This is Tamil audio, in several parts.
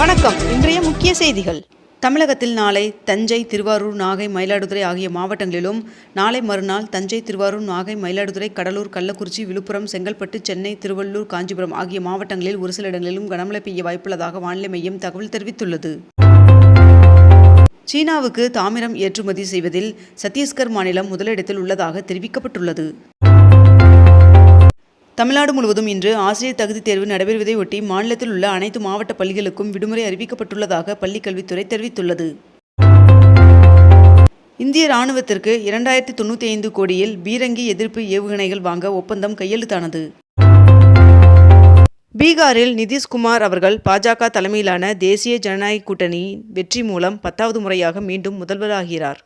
வணக்கம். இன்றைய முக்கிய செய்திகள். தமிழகத்தில் நாளை தஞ்சை திருவாரூர் நாகை மயிலாடுதுறை ஆகிய மாவட்டங்களிலும் நாளை மறுநாள் தஞ்சை திருவாரூர் நாகை மயிலாடுதுறை கடலூர் கள்ளக்குறிச்சி விழுப்புரம் செங்கல்பட்டு சென்னை திருவள்ளூர் காஞ்சிபுரம் ஆகிய மாவட்டங்களில் ஒரு சில இடங்களிலும் கனமழை பெய்ய வாய்ப்புள்ளதாக வானிலை மையம் தகவல் தெரிவித்துள்ளது. சீனாவுக்கு தாமிரம் ஏற்றுமதி செய்வதில் சத்தீஸ்கர் மாநிலம் முதலிடத்தில் உள்ளதாக தெரிவிக்கப்பட்டுள்ளது. தமிழ்நாடு முழுவதும் இன்று ஆசிரியர் தகுதி தேர்வு நடைபெறுவதை ஒட்டி மாநிலத்தில் உள்ள அனைத்து மாவட்ட பள்ளிகளுக்கும் விடுமுறை அறிவிக்கப்பட்டுள்ளதாக பள்ளிக் கல்வித்துறை தெரிவித்துள்ளது. இந்திய ராணுவத்திற்கு இரண்டாயிரத்தி தொண்ணூற்றி ஐந்து கோடியில் பீரங்கி எதிர்ப்பு ஏவுகணைகள் வாங்க ஒப்பந்தம் கையெழுத்தானது. பீகாரில் நிதிஷ்குமார் அவர்கள் பாஜக தலைமையிலான தேசிய ஜனநாயக கூட்டணி வெற்றி மூலம் பத்தாவது முறையாக மீண்டும் முதல்வராகிறார்.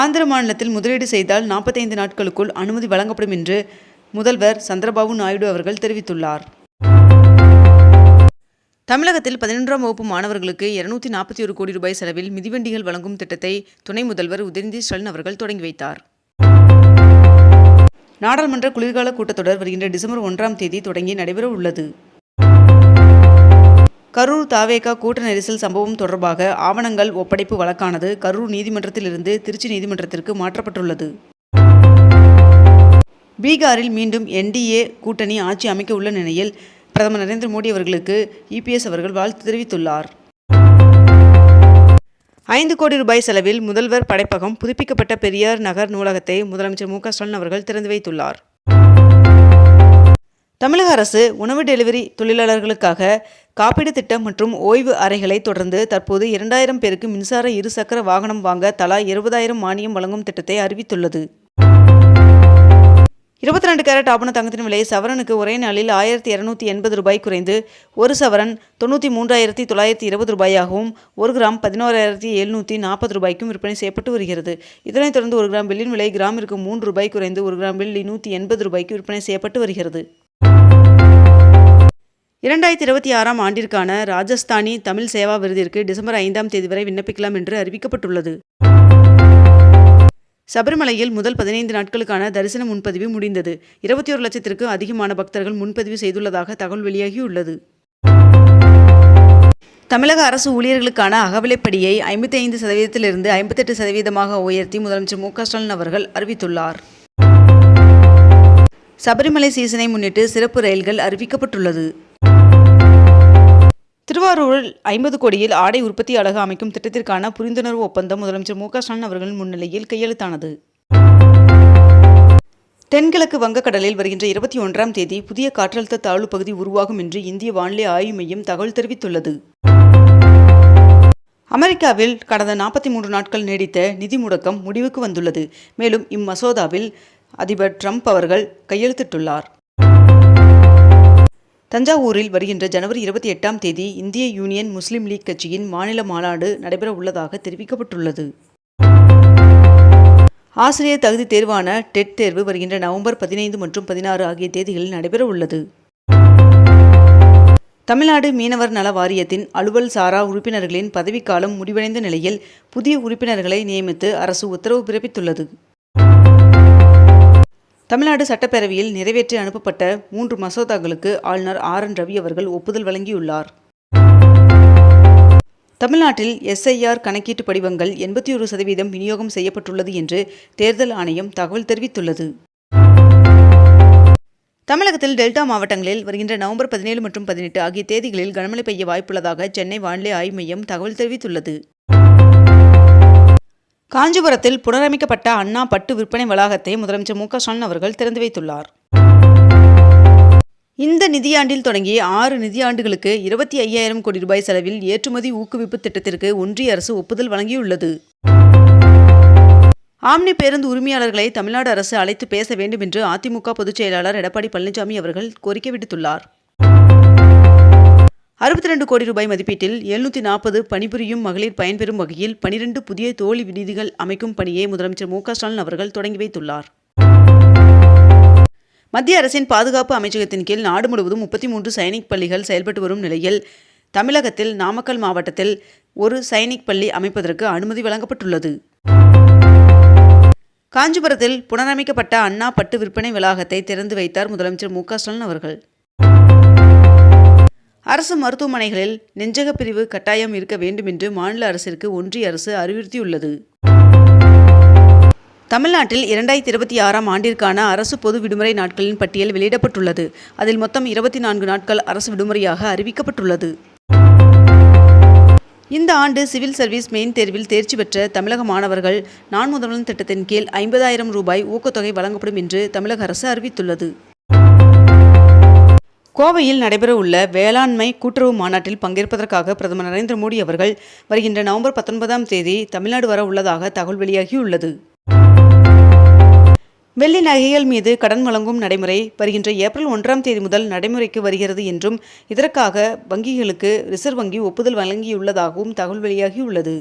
ஆந்திர மாநிலத்தில் முதலீடு செய்தால் நாற்பத்தைந்து நாட்களுக்குள் அனுமதி வழங்கப்படும் என்று முதல்வர் சந்திரபாபு நாயுடு அவர்கள் தெரிவித்துள்ளார். தமிழகத்தில் பதினொன்றாம் வகுப்பு மாணவர்களுக்கு இருநூத்தி நாற்பத்தி ஒரு கோடி ரூபாய் செலவில் மிதிவண்டிகள் வழங்கும் திட்டத்தை துணை முதல்வர் உதயநிதி ஸ்டாலின் அவர்கள் தொடங்கி வைத்தார். நாடாளுமன்ற குளிர்கால கூட்டத்தொடர் வருகின்ற டிசம்பர் ஒன்றாம் தேதி தொடங்கி நடைபெற உள்ளது கரூர் தாவேகா கூட்ட நெரிசல் சம்பவம் தொடர்பாக ஆவணங்கள் ஒப்படைப்பு வழக்கானது கரூர் நீதிமன்றத்திலிருந்து திருச்சி நீதிமன்றத்திற்கு மாற்றப்பட்டுள்ளது. பீகாரில் மீண்டும் என்டிஏ கூட்டணி ஆட்சி அமைக்க உள்ள நிலையில் பிரதமர் நரேந்திர மோடி அவர்களுக்கு இபிஎஸ் அவர்கள் வாழ்த்து தெரிவித்துள்ளார். ஐந்து கோடி ரூபாய் செலவில் முதல்வர் படைப்பகம் புதுப்பிக்கப்பட்ட பெரியார் நகர் நூலகத்தை முதலமைச்சர் மு க ஸ்டாலின் அவர்கள் திறந்து வைத்துள்ளார். தமிழக அரசு உணவு டெலிவரி தொழிலாளர்களுக்காக காப்பீடு திட்டம் மற்றும் ஓய்வு அறைகளை தொடர்ந்து தற்போது இரண்டாயிரம் பேருக்கு மின்சார இருசக்கர வாகனம் வாங்க தலா இருபதாயிரம் மானியம் வழங்கும் திட்டத்தை அறிவித்துள்ளது. இருபத்தி ரெண்டு கேரட் ஆபண தங்கத்தின் விலை சவரனுக்கு ஒரே நாளில் ஆயிரத்தி இரநூத்தி எண்பது ரூபாய் குறைந்து ஒரு சவரன் தொண்ணூற்றி மூன்றாயிரத்தி தொள்ளாயிரத்தி இருபது ரூபாயாகவும் ஒரு கிராம் பதினோராயிரத்தி எழுநூற்றி நாற்பது ரூபாய்க்கும் விற்பனை செய்யப்பட்டு வருகிறது. இதனைத் தொடர்ந்து ஒரு கிராம் பில்லின் விலை கிராமிற்கு மூன்று ரூபாய் குறைந்து ஒரு கிராம் வெள்ளி நூற்றி எண்பது ரூபாய்க்கு விற்பனை செய்யப்பட்டு வருகிறது. இரண்டாயிரத்தி இருபத்தி ஆறாம் ஆண்டிற்கான ராஜஸ்தானி தமிழ் சேவா விருதிற்கு டிசம்பர் ஐந்தாம் தேதி வரை விண்ணப்பிக்கலாம் என்று அறிவிக்கப்பட்டுள்ளது. சபரிமலையில் முதல் பதினைந்து நாட்களுக்கான தரிசன முன்பதிவு முடிந்தது. இருபத்தி ஒரு லட்சத்திற்கு அதிகமான பக்தர்கள் முன்பதிவு செய்துள்ளதாக தகவல் வெளியாகியுள்ளது. தமிழக அரசு ஊழியர்களுக்கான அகவிலைப்படியை ஐம்பத்தி ஐந்து சதவீதத்திலிருந்து ஐம்பத்தெட்டு சதவீதமாக உயர்த்தி முதலமைச்சர் மு ஸ்டாலின் அவர்கள் அறிவித்துள்ளார். சபரிமலை சீசனை முன்னிட்டு சிறப்பு ரயில்கள் அறிவிக்கப்பட்டுள்ளது. திருவாரூரில் ஐம்பது கோடியில் ஆடை உற்பத்தியாளக அமைக்கும் திட்டத்திற்கான புரிந்துணர்வு ஒப்பந்தம் முதலமைச்சர் மு க ஸ்டாலின் அவர்களின் முன்னிலையில் கையெழுத்தானது. தென்கிழக்கு வங்கக்கடலில் வருகின்ற இருபத்தி ஒன்றாம் தேதி புதிய காற்றழுத்த தாழ்வு பகுதி உருவாகும் என்று இந்திய வானிலை ஆய்வு மையம் தகவல் தெரிவித்துள்ளது. அமெரிக்காவில் கடந்த நாற்பத்தி மூன்று நாட்கள் நீடித்த நிதி முடக்கம் முடிவுக்கு வந்துள்ளது. மேலும் இம்மசோதாவில் அதிபர் ட்ரம்ப் அவர்கள் கையெழுத்திட்டுள்ளார். தஞ்சாவூரில் வருகின்ற ஜனவரி இருபத்தி எட்டாம் தேதி இந்திய யூனியன் முஸ்லீம் லீக் கட்சியின் மாநில மாநாடு நடைபெற உள்ளதாக தெரிவிக்கப்பட்டுள்ளது. ஆசிரியர் தகுதி தேர்வான டெட் தேர்வு வருகின்ற நவம்பர் பதினைந்து மற்றும் பதினாறு ஆகிய தேதிகளில் நடைபெற உள்ளது தமிழ்நாடு மீனவர் நல வாரியத்தின் அலுவல் சாரா உறுப்பினர்களின் பதவிக்காலம் முடிவடைந்த நிலையில் புதிய உறுப்பினர்களை நியமித்து அரசு உத்தரவு பிறப்பித்துள்ளது. தமிழ்நாடு சட்டப்பேரவையில் நிறைவேற்றி அனுப்பப்பட்ட மூன்று மசோதாக்களுக்கு ஆளுநர் ஆர் என் ரவி அவர்கள் ஒப்புதல் வழங்கியுள்ளார். தமிழ்நாட்டில் எஸ்ஐஆர் கணக்கீட்டு படிவங்கள் எண்பத்தி ஒரு சதவீதம் விநியோகம் செய்யப்பட்டுள்ளது என்று தேர்தல் ஆணையம் தகவல் தெரிவித்துள்ளது. தமிழகத்தில் டெல்டா மாவட்டங்களில் வருகின்ற நவம்பர் பதினேழு மற்றும் பதினெட்டு ஆகிய தேதிகளில் கனமழை பெய்ய வாய்ப்புள்ளதாக சென்னை வானிலை ஆய்வு மையம் தகவல் தெரிவித்துள்ளது. காஞ்சிபுரத்தில் புனரமைக்கப்பட்ட அண்ணா பட்டு விற்பனை வளாகத்தை முதலமைச்சர் மு க ஸ்டாலின் அவர்கள் திறந்து வைத்துள்ளார். இந்த நிதியாண்டில் தொடங்கி ஆறு நிதியாண்டுகளுக்கு இருபத்தி ஐயாயிரம் கோடி ரூபாய் செலவில் ஏற்றுமதி ஊக்குவிப்பு திட்டத்திற்கு ஒன்றிய அரசு ஒப்புதல் வழங்கியுள்ளது. ஆம்னி பேருந்து உரிமையாளர்களை தமிழ்நாடு அரசு அழைத்து பேச வேண்டும் என்று அதிமுக பொதுச் செயலாளர் எடப்பாடி பழனிசாமி அவர்கள் கோரிக்கை விடுத்துள்ளார். அறுபத்தி ரெண்டு கோடி ரூபாய் மதிப்பீட்டில் எழுநூற்றி நாற்பது பணிபுரியும் மகளிர் பயன்பெறும் வகையில் பனிரெண்டு புதிய தோழி விடுதிகள் அமைக்கும் பணியை முதலமைச்சர் மு ஸ்டாலின் அவர்கள் தொடங்கி வைத்துள்ளார். மத்திய அரசின் பாதுகாப்பு அமைச்சகத்தின் கீழ் நாடு முழுவதும் முப்பத்தி மூன்று சைனிக் பள்ளிகள் செயல்பட்டு வரும் நிலையில் தமிழகத்தில் நாமக்கல் மாவட்டத்தில் ஒரு சைனிக் பள்ளி அமைப்பதற்கு அனுமதி வழங்கப்பட்டுள்ளது. காஞ்சிபுரத்தில் புனரமைக்கப்பட்ட அண்ணா பட்டு விற்பனை வளாகத்தை திறந்து வைத்தார் முதலமைச்சர் மு ஸ்டாலின் அவர்கள். அரசு மருத்துவமனைகளில் நெஞ்சக பிரிவு கட்டாயம் இருக்க வேண்டும் என்று மாநில அரசிற்கு ஒன்றிய அரசு அறிவுறுத்தியுள்ளது. தமிழ்நாட்டில் இரண்டாயிரத்தி இருபத்தி ஆறாம் ஆண்டிற்கான அரசு பொது விடுமுறை நாட்களின் பட்டியல் வெளியிடப்பட்டுள்ளது. அதில் மொத்தம் இருபத்தி நான்கு நாட்கள் அரசு விடுமுறையாக அறிவிக்கப்பட்டுள்ளது. இந்த ஆண்டு சிவில் சர்வீஸ் மெயின் தேர்வில் தேர்ச்சி பெற்ற தமிழக மாணவர்கள் நான் முதல்வன் திட்டத்தின் கீழ் ஐம்பதாயிரம் ரூபாய் ஊக்கத்தொகை வழங்கப்படும் என்று தமிழக அரசு அறிவித்துள்ளது. கோவையில் நடைபெறவுள்ள வேளாண்மை கூட்டுறவு மாநாட்டில் பங்கேற்பதற்காக பிரதமர் நரேந்திர மோடி அவர்கள் வருகின்ற நவம்பர் பத்தொன்பதாம் தேதி தமிழ்நாடு வர உள்ளதாக தகவல் வெளியாகியுள்ளது. வெள்ளி நகைகள் மீது கடன் வழங்கும் நடைமுறை வருகின்ற ஏப்ரல் ஒன்றாம் தேதி முதல் நடைமுறைக்கு வருகிறது என்றும் இதற்காக வங்கிகளுக்கு ரிசர்வ் வங்கி ஒப்புதல் வழங்கியுள்ளதாகவும் தகவல் வெளியாகியுள்ளது.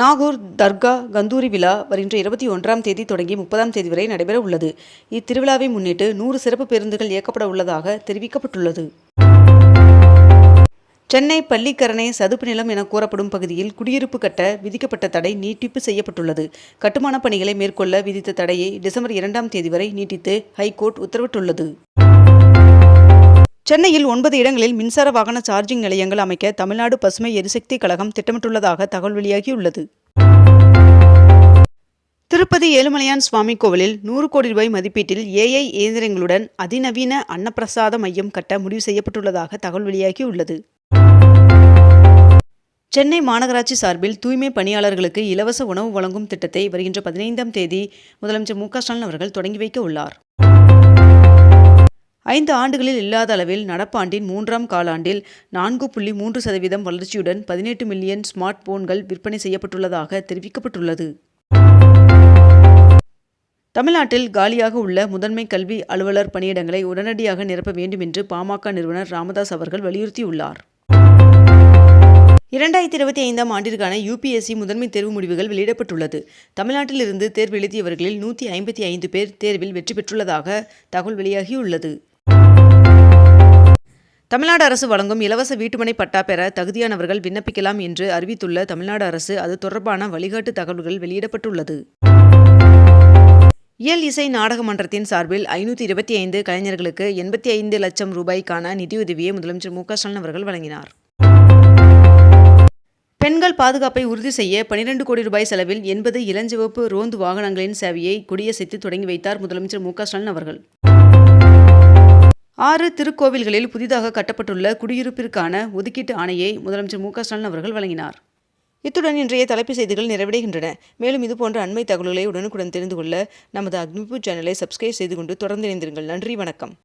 நாகூர் தர்கா கந்தூரி விழா வருகின்ற இருபத்தி ஒன்றாம் தேதி தொடங்கி முப்பதாம் தேதி வரை நடைபெற உள்ளது. இத்திருவிழாவை முன்னிட்டு நூறு சிறப்பு பேருந்துகள் இயக்கப்பட உள்ளதாக தெரிவிக்கப்பட்டுள்ளது. சென்னை பள்ளிக்கரணை சதுப்பு நிலம் என கூறப்படும் பகுதியில் குடியிருப்பு கட்ட விதிக்கப்பட்ட தடை நீட்டிப்பு செய்யப்பட்டுள்ளது. கட்டுமானப் பணிகளை மேற்கொள்ள விதித்த தடையை டிசம்பர் இரண்டாம் தேதி வரை நீட்டித்து ஹைகோர்ட் உத்தரவிட்டுள்ளது. சென்னையில் ஒன்பது இடங்களில் மின்சார வாகன சார்ஜிங் நிலையங்கள் அமைக்க தமிழ்நாடு பசுமை எரிசக்தி கழகம் திட்டமிட்டுள்ளதாக தகவல் வெளியாகியுள்ளது. திருப்பதி ஏழுமலையான் சுவாமி கோவிலில் நூறு கோடி ரூபாய் மதிப்பீட்டில் ஏஐ இயந்திரங்களுடன் அதிநவீன அன்னப்பிரசாத மையம் கட்ட முடிவு செய்யப்பட்டுள்ளதாக தகவல் வெளியாகியுள்ளது. சென்னை மாநகராட்சி சார்பில் தூய்மை பணியாளர்களுக்கு இலவச உணவு வழங்கும் திட்டத்தை வருகின்ற பதினைந்தாம் தேதி முதலமைச்சர் மு ஸ்டாலின் அவர்கள் தொடங்கி வைக்க உள்ளார். ஐந்து ஆண்டுகளில் இல்லாத அளவில் நடப்பாண்டின் மூன்றாம் காலாண்டில் நான்கு புள்ளி மூன்று சதவீதம் வளர்ச்சியுடன் பதினெட்டு மில்லியன் ஸ்மார்ட் போன்கள் விற்பனை செய்யப்பட்டுள்ளதாக தெரிவிக்கப்பட்டுள்ளது. தமிழ்நாட்டில் காலியாக உள்ள முதன்மை கல்வி அலுவலர் பணியிடங்களை உடனடியாக நிரப்ப வேண்டும் என்று பாமக நிறுவனர் ராமதாஸ் அவர்கள் வலியுறுத்தியுள்ளார். இரண்டாயிரத்தி இருபத்தி ஐந்தாம் ஆண்டிற்கான யுபிஎஸ்சி முதன்மை தேர்வு முடிவுகள் வெளியிடப்பட்டுள்ளது. தமிழ்நாட்டிலிருந்து தேர்வு எழுதியவர்களில் நூற்றி ஐம்பத்தி ஐந்து பேர் தேர்வில் வெற்றி பெற்றுள்ளதாக தகவல் வெளியாகியுள்ளது. தமிழ்நாடு அரசு வழங்கும் இலவச வீட்டுமனை பட்டா பெற தகுதியானவர்கள் விண்ணப்பிக்கலாம் என்று அறிவித்துள்ள தமிழ்நாடு அரசு அது தொடர்பான வழிகாட்டு தகவல்கள் வெளியிடப்பட்டுள்ளது. இயல் இசை நாடக மன்றத்தின் சார்பில் ஐநூற்றி இருபத்தி ஐந்து கலைஞர்களுக்கு எண்பத்தி ஐந்து லட்சம் ரூபாய்க்கான நிதியுதவியை முதலமைச்சர் மு ஸ்டாலின் அவர்கள் வழங்கினார். பெண்கள் பாதுகாப்பை உறுதி செய்ய பனிரெண்டு கோடி ரூபாய் செலவில் எண்பது இளஞ்சிவப்பு ரோந்து வாகனங்களின் சேவையை கொடியசைத்து தொடங்கி வைத்தார் முதலமைச்சர் மு ஸ்டாலின் அவர்கள். ஆறு திருக்கோவில்களில் புதிதாக கட்டப்பட்டுள்ள குடியிருப்பிற்கான ஒதுக்கீட்டு ஆணையை முதலமைச்சர் மு ஸ்டாலின் அவர்கள் வழங்கினார். இத்துடன் இன்றைய தலைப்பு செய்திகள் நிறைவடைகின்றன. மேலும் இதுபோன்ற அண்மை தகவல்களை உடனுக்குடன் தெரிந்து கொள்ள நமது அக்னிபூ சேனலை சப்ஸ்கிரைப் செய்து கொண்டு தொடர்ந்து இணைந்திருங்கள். நன்றி வணக்கம்.